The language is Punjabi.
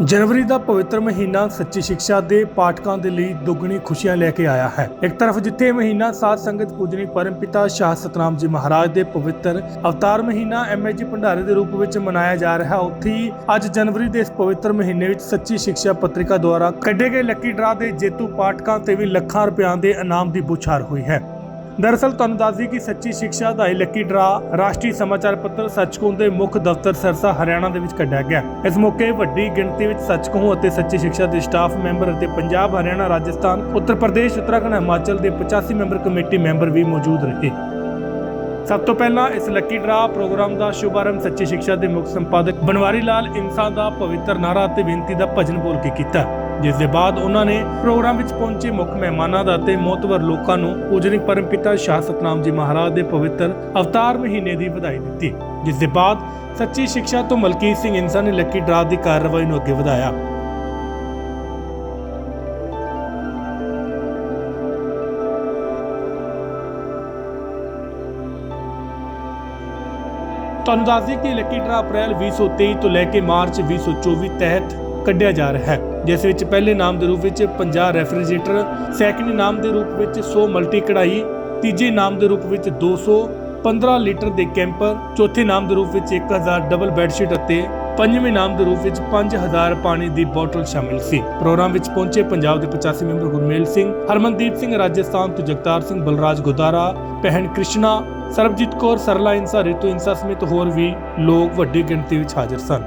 ਜਨਵਰੀ ਦਾ ਪਵਿੱਤਰ ਮਹੀਨਾ ਸੱਚੀ ਸਿੱਖਿਆ ਦੇ ਪਾਠਕਾਂ ਦੇ ਲਈ ਦੁੱਗਣੀ ਖੁਸ਼ੀਆਂ ਲੈ ਕੇ ਆਇਆ ਹੈ। ਇੱਕ ਤਰਫ ਜਿੱਥੇ ਮਹੀਨਾ ਸਾਧ ਸੰਗਤ ਪੂਜਨੀ ਪਰਮਪਿਤਾ ਸ਼ਾਹ ਸਤਨਾਮ ਜੀ ਮਹਾਰਾਜ ਦੇ ਪਵਿੱਤਰ ਅਵਤਾਰ ਮਹੀਨਾ ਐਮਐਜੀ ਭੰਡਾਰੇ ਦੇ ਰੂਪ ਵਿੱਚ ਮਨਾਇਆ ਜਾ ਰਿਹਾ, ਉੱਥੇ ਹੀ ਅੱਜ ਜਨਵਰੀ ਦੇ ਇਸ ਪਵਿੱਤਰ ਮਹੀਨੇ ਵਿੱਚ ਸੱਚੀ ਸਿੱਖਿਆ ਪੱਤਰਿਕਾ ਦੁਆਰਾ ਕੱਢੇ ਗਏ ਲੱਕੀ ਡਰਾ ਦੇ ਜੇਤੂ ਪਾਠਕਾਂ ਤੇ ਵੀ ਲੱਖਾਂ ਰੁਪਿਆਂ ਦੇ ਇਨਾਮ ਦੀ ਬੁਛਾਰ ਹੋਈ ਹੈ। ਦਰਅਸਲ ਤੁਹਾਨੂੰ ਦੱਸ ਦਈਏ ਕਿ ਸੱਚੀ ਸਿੱਖਿਆ ਦਾ ਇਹ ਲੱਕੀ ਡਰਾ ਰਾਸ਼ਟਰੀ ਸਮਾਚਾਰ ਪੱਤਰ ਸੱਚਖੰਡ ਦੇ ਮੁੱਖ ਦਫ਼ਤਰ ਸਰਸਾ ਹਰਿਆਣਾ ਦੇ ਵਿੱਚ ਕੱਢਿਆ ਗਿਆ। ਇਸ ਮੌਕੇ ਵੱਡੀ ਗਿਣਤੀ ਵਿੱਚ ਸੱਚਖੰਡ ਅਤੇ ਸੱਚੀ ਸਿੱਖਿਆ ਦੇ ਸਟਾਫ ਮੈਂਬਰ ਅਤੇ ਪੰਜਾਬ, ਹਰਿਆਣਾ, ਰਾਜਸਥਾਨ, ਉੱਤਰ ਪ੍ਰਦੇਸ਼, ਉੱਤਰਾਖੰਡ, ਹਿਮਾਚਲ ਦੇ 85 ਮੈਂਬਰ ਕਮੇਟੀ ਮੈਂਬਰ ਵੀ ਮੌਜੂਦ ਰਹੇ। ਸਭ ਤੋਂ ਪਹਿਲਾਂ ਇਸ ਲੱਕੀ ਡਰਾ ਪ੍ਰੋਗਰਾਮ ਦਾ ਸ਼ੁਭਾਰੰਭ ਸੱਚੀ ਸਿੱਖਿਆ ਦੇ ਮੁੱਖ ਸੰਪਾਦਕ ਬਨਵਾਰੀ ਲਾਲ ਇਨਸਾਨ ਦਾ ਪਵਿੱਤਰ ਨਾਰਾ ਅਤੇ ਬੇਨਤੀ ਦਾ ਭਜਨ ਬੋਲ ਕੇ ਕੀਤਾ। ਜਿਸ ਦੇ ਬਾਅਦ ਉਹਨਾਂ ਨੇ ਪ੍ਰੋਗਰਾਮ ਵਿੱਚ ਪਹੁੰਚੇ ਮੁੱਖ ਮਹਿਮਾਨਾਂ ਦਾ ਅਤੇ ਮੋਤਵਰ ਲੋਕਾਂ ਨੂੰ ਪੂਜਨਿਕ ਪਰਮਪਿਤਾ ਸ਼ਾਹ ਸਤਨਾਮ ਜੀ ਮਹਾਰਾਜ ਦੇ ਪਵਿੱਤਰ ਅਵਤਾਰ ਮਹੀਨੇ ਦੀ ਵਧਾਈ ਦਿੱਤੀ, ਜਿਸ ਦੇ ਬਾਅਦ ਸੱਚੀ ਸਿੱਖਿਆ ਤੋਂ ਮਲਕੀਤ ਸਿੰਘ ਇਨਸਾਨ ਨੇ ਲੱਕੀ ਡਰਾ ਦੀ ਕਾਰਵਾਈ ਨੂੰ ਅੱਗੇ ਵਧਾਇਆ। ਤੁਹਾਨੂੰ ਦੱਸ ਦਈਏ ਕਿ ਲੱਕੀ ਡਰਾ ਅਪ੍ਰੈਲ 2023 ਤੋਂ ਲੈ ਕੇ ਮਾਰਚ 2024 ਤਹਿਤ ਕੱਢਿਆ ਜਾ ਰਿਹਾ ਹੈ, ਜਿਸ ਵਿੱਚ ਪਹਿਲੇ ਨਾਮ ਦੇ ਰੂਪ ਵਿੱਚ 50 ਰੈਫਰੀਜਰੇਟਰ, ਸੈਕੰਡ ਨਾਮ ਦੇ ਰੂਪ ਵਿੱਚ 100 ਮਲਟੀ ਕਢਾਈ, ਤੀਜੇ ਨਾਮ ਦੇ ਰੂਪ ਵਿੱਚ 200 15 ਲੀਟਰ ਦੇ ਕੈਂਪਰ, ਚੌਥੇ ਨਾਮ ਦੇ ਰੂਪ ਵਿੱਚ 1000 ਡਬਲ ਬੈੱਡਸ਼ੀਟ ਅਤੇ ਪੰਜਵੇਂ ਨਾਮ ਦੇ ਰੂਪ ਵਿੱਚ 5000 ਪਾਣੀ ਦੀ ਬੋਤਲ ਸ਼ਾਮਿਲ ਸੀ। ਪ੍ਰੋਗਰਾਮ ਵਿੱਚ ਪਹੁੰਚੇ ਪੰਜਾਬ ਦੇ 85 ਮੈਂਬਰ ਗੁਰਮੇਲ ਸਿੰਘ, ਹਰਮਨਦੀਪ ਸਿੰਘ ਰਾਜਸਥਾਨ ਤੋਂ ਜਗਤਾਰ ਸਿੰਘ ਬਲਰਾਜ ਗੁਦਾਰਾ ਪਹਿਨ ਕ੍ਰਿਸ਼ਨਾ, ਸਰਬਜੀਤ ਕੌਰ, ਸਰਲਾ ਇੰਸਾ ਰਿਤੂ ਇੰਸਾ ਸਮੇਤ ਹੋਰ ਵੀ ਲੋਕ ਵੱਡੀ ਗਿਣਤੀ ਵਿੱਚ ਹਾਜ਼ਰ ਸਨ।